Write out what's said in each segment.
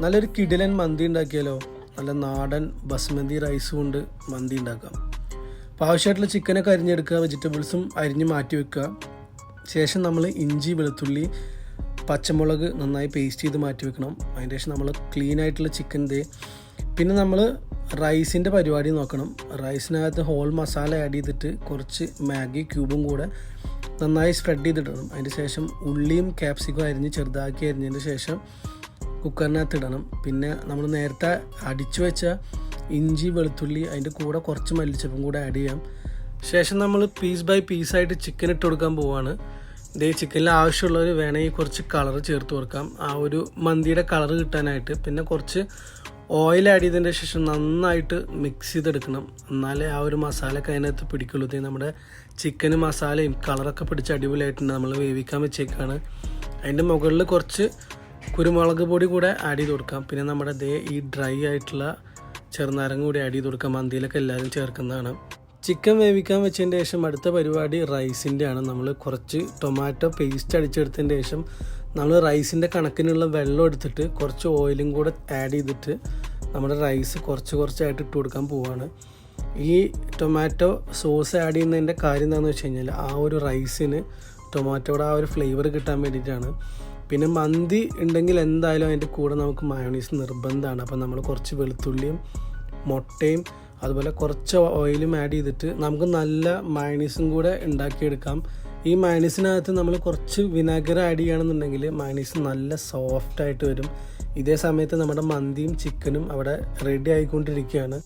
നല്ലൊരു കിടിലൻ മന്തി ഉണ്ടാക്കിയാലോ? നല്ല നാടൻ ബസ്മതി റൈസ് കൊണ്ട് മന്തി ഉണ്ടാക്കാം. അപ്പോൾ ആവശ്യമായിട്ടുള്ള ചിക്കനൊക്കെ അരിഞ്ഞെടുക്കുക വെജിറ്റബിൾസും അരിഞ്ഞ് മാറ്റി വെക്കുക. ശേഷം നമ്മൾ ഇഞ്ചി വെളുത്തുള്ളി പച്ചമുളക് നന്നായി പേസ്റ്റ് ചെയ്ത് മാറ്റി വെക്കണം. അതിന്റെ ശേഷം നമ്മൾ ക്ലീൻ ആയിട്ടുള്ള ചിക്കൻ ദേ. പിന്നെ നമ്മൾ റൈസിന്റെ പരിപാടി നോക്കണം. റൈസിനകത്ത് ഹോൾ മസാല ആഡ് ചെയ്തിട്ട് കുറച്ച് മാഗി ക്യൂബും കൂടെ നന്നായി സ്പ്രെഡ് ചെയ്തിടണം. അതിന് ശേഷം ഉള്ളിയും ക്യാപ്സിക്കും അരിഞ്ഞ് ചെറുതാക്കി അരിഞ്ഞതിന് ശേഷം കുക്കറിനകത്ത് ഇടണം. പിന്നെ നമ്മൾ നേരത്തെ അടിച്ചു വെച്ച ഇഞ്ചി വെളുത്തുള്ളി അതിന്റെ കൂടെ കുറച്ച് മല്ലിച്ചപ്പും കൂടെ ആഡ് ചെയ്യാം. ശേഷം നമ്മൾ പീസ് ബൈ പീസായിട്ട് ചിക്കൻ ഇട്ട് കൊടുക്കാൻ പോവാണ്. ഇതേ ചിക്കനിൽ ആവശ്യമുള്ളവർ വേണമെങ്കിൽ കുറച്ച് കളർ ചേർത്ത് കൊടുക്കാം. ആ ഒരു മന്തിയുടെ കളർ കിട്ടാനായിട്ട്. പിന്നെ കുറച്ച് ഓയിൽ ആഡ് ചെയ്തതിന്റെ ശേഷം നന്നായിട്ട് മിക്സ് ചെയ്തെടുക്കണം. എന്നാലേ ആ ഒരു മസാലയൊക്കെ അതിനകത്ത് പിടിക്കുള്ളൂ. നമ്മുടെ ചിക്കനും മസാലയും കളറൊക്കെ പിടിച്ച് അടിപൊളിയായിട്ടുണ്ട്. നമ്മൾ വേവിക്കാൻ വെച്ചേക്കാണ്. അതിന്റെ മുകളിൽ കുറച്ച് കുരുമുളക് പൊടി കൂടെ ആഡ് ചെയ്ത് കൊടുക്കാം. പിന്നെ നമ്മുടെ ദേ ഈ ഡ്രൈ ആയിട്ടുള്ള ചെറുനാരങ്ങ കൂടി ആഡ് ചെയ്ത് കൊടുക്കാം. മന്തിയിലൊക്കെ എല്ലാവരും ചേർക്കുന്നതാണ്. ചിക്കൻ വേവിക്കാൻ വെച്ചതിന് ശേഷം അടുത്ത പരിപാടി റൈസിന്റെ ആണ്. നമ്മൾ കുറച്ച് ടൊമാറ്റോ പേസ്റ്റ് അടിച്ചെടുത്തതിന് ശേഷം നമ്മൾ റൈസിന്റെ കണക്കിനുള്ള വെള്ളം എടുത്തിട്ട് കുറച്ച് ഓയിലും കൂടെ ആഡ് ചെയ്തിട്ട് നമ്മുടെ റൈസ് കുറച്ച് കുറച്ചായിട്ട് ഇട്ട് കൊടുക്കാൻ പോവാണ്. ഈ ടൊമാറ്റോ സോസ് ആഡ് ചെയ്യുന്നതിന്റെ കാര്യം എന്താണെന്ന് വെച്ച് കഴിഞ്ഞാൽ ആ ഒരു റൈസിന് ടൊമാറ്റോയുടെ ആ ഒരു ഫ്ലേവർ കിട്ടാൻ വേണ്ടിയിട്ടാണ്. പിന്നെ മന്തി ഉണ്ടെങ്കിൽ എന്തായാലും അതിന്റെ കൂടെ നമുക്ക് മയോണീസ് നിർബന്ധമാണ്. അപ്പോൾ നമ്മൾ കുറച്ച് വെളുത്തുള്ളിയും മുട്ടയും അതുപോലെ കുറച്ച് ഓയിലും ആഡ് ചെയ്തിട്ട് നമുക്ക് നല്ല മയണീസും കൂടെ ഉണ്ടാക്കിയെടുക്കാം. ഈ മയണീസിനകത്ത് നമ്മൾ കുറച്ച് വിനാഗർ ആഡ് ചെയ്യുകയാണെന്നുണ്ടെങ്കിൽ മയണീസ് നല്ല സോഫ്റ്റായിട്ട് വരും. ഇതേ സമയത്ത് നമ്മുടെ മന്തിയും ചിക്കനും അവിടെ റെഡി ആയിക്കൊണ്ടിരിക്കുകയാണ്.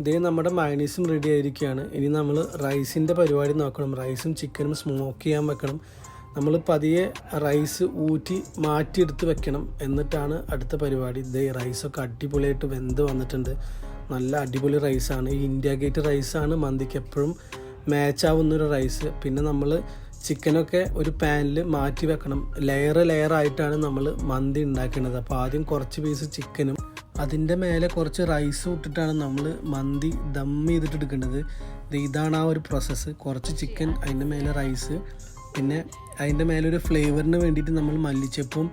ഇതേ നമ്മുടെ മയണീസും റെഡി ആയിരിക്കുകയാണ്. ഇനി നമ്മൾ റൈസിന്റെ പരിപാടി നോക്കണം. റൈസും ചിക്കനും സ്മോക്ക് ചെയ്യാൻ വെക്കണം. നമ്മൾ പതിയെ റൈസ് ഊറ്റി മാറ്റിയെടുത്ത് വെക്കണം. എന്നിട്ടാണ് അടുത്ത പരിപാടി. ഇതേ റൈസൊക്കെ അടിപൊളിയായിട്ട് വെന്ത് വന്നിട്ടുണ്ട്. നല്ല അടിപൊളി റൈസാണ്. ഈ ഇന്ത്യ ഗേറ്റ് റൈസാണ് മന്തിക്ക് എപ്പോഴും മാച്ച് ആവുന്ന ഒരു റൈസ്. പിന്നെ നമ്മൾ ചിക്കനൊക്കെ ഒരു പാനിൽ മാറ്റി വെക്കണം. ലെയർ ലെയർ ആയിട്ടാണ് നമ്മൾ മന്തി ഉണ്ടാക്കുന്നത്. അപ്പോൾ ആദ്യം കുറച്ച് പീസ് ചിക്കനും അതിന്റെ മേലെ കുറച്ച് റൈസ് ഇട്ടിട്ടാണ് നമ്മൾ മന്തി ദം ചെയ്തിട്ട് എടുക്കേണ്ടത്. ഇത് ഇതാണ് ആ ഒരു പ്രോസസ്സ് കുറച്ച് ചിക്കൻ അതിന്റെ മേലെ റൈസ് പിന്നെ അതിന്റെ മേലെ ഒരു ഫ്ലേവറിന് വേണ്ടിയിട്ട് നമ്മൾ മല്ലിച്ചപ്പും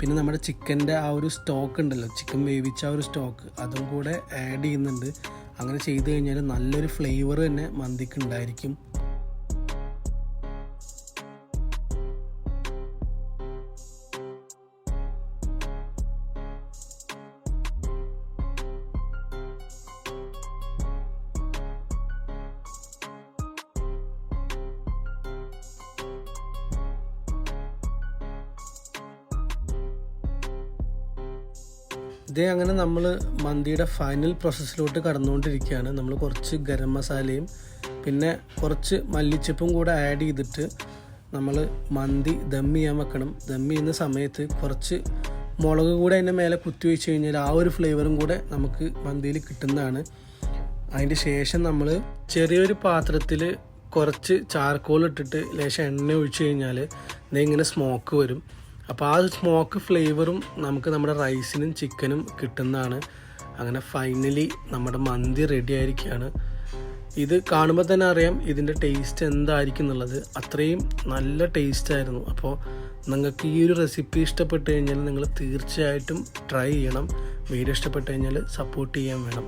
പിന്നെ നമ്മുടെ ചിക്കന്റെ ആ ഒരു സ്റ്റോക്ക് ഉണ്ടല്ലോ ചിക്കൻ വേവിച്ച ആ ഒരു സ്റ്റോക്ക് അതും കൂടെ ആഡ് ചെയ്യുന്നുണ്ട്. അങ്ങനെ ചെയ്ത് കഴിഞ്ഞാൽ നല്ലൊരു ഫ്ലേവർ തന്നെ മന്തിക്ക് ഉണ്ടായിരിക്കും. ഇതേ അങ്ങനെ നമ്മൾ മന്തിയുടെ ഫൈനൽ പ്രോസസ്സിലോട്ട് കടന്നുകൊണ്ടിരിക്കുകയാണ്. നമ്മൾ കുറച്ച് ഗരം മസാലയും പിന്നെ കുറച്ച് മല്ലിച്ചപ്പും കൂടെ ആഡ് ചെയ്തിട്ട് നമ്മൾ മന്തി ദം ചെയ്യാൻ വെക്കണം. ദം ചെയ്യുന്ന സമയത്ത് കുറച്ച് മുളക് കൂടെ അതിന്റെ മേലെ കുത്തി വെച്ച് കഴിഞ്ഞാൽ ആ ഒരു ഫ്ലേവറും കൂടെ നമുക്ക് മന്തിയിൽ കിട്ടുന്നതാണ്. അതിന്റെ ശേഷം നമ്മൾ ചെറിയൊരു പാത്രത്തിൽ കുറച്ച് ചാർക്കോൾ ഇട്ടിട്ട് ലേശം എണ്ണ ഒഴിച്ച് കഴിഞ്ഞാൽ ഇങ്ങനെ സ്മോക്ക് വരും. അപ്പോൾ ആ സ്മോക്ക് ഫ്ലേവറും നമുക്ക് നമ്മുടെ റൈസിനും ചിക്കനും കിട്ടുന്നതാണ്. അങ്ങനെ ഫൈനലി നമ്മുടെ മന്തി റെഡി ആയിരിക്കുകയാണ്. ഇത് കാണുമ്പോൾ തന്നെ അറിയാം ഇതിന്റെ ടേസ്റ്റ് എന്തായിരിക്കും എന്നുള്ളത്. അത്രയും നല്ല ടേസ്റ്റ് ആയിരുന്നു. അപ്പോൾ നിങ്ങൾക്ക് ഈ ഒരു റെസിപ്പി ഇഷ്ടപ്പെട്ട് കഴിഞ്ഞാൽ നിങ്ങൾ തീർച്ചയായിട്ടും ട്രൈ ചെയ്യണം. വീഡിയോ ഇഷ്ടപ്പെട്ട് കഴിഞ്ഞാൽ സപ്പോർട്ട് ചെയ്യാൻ വേണം.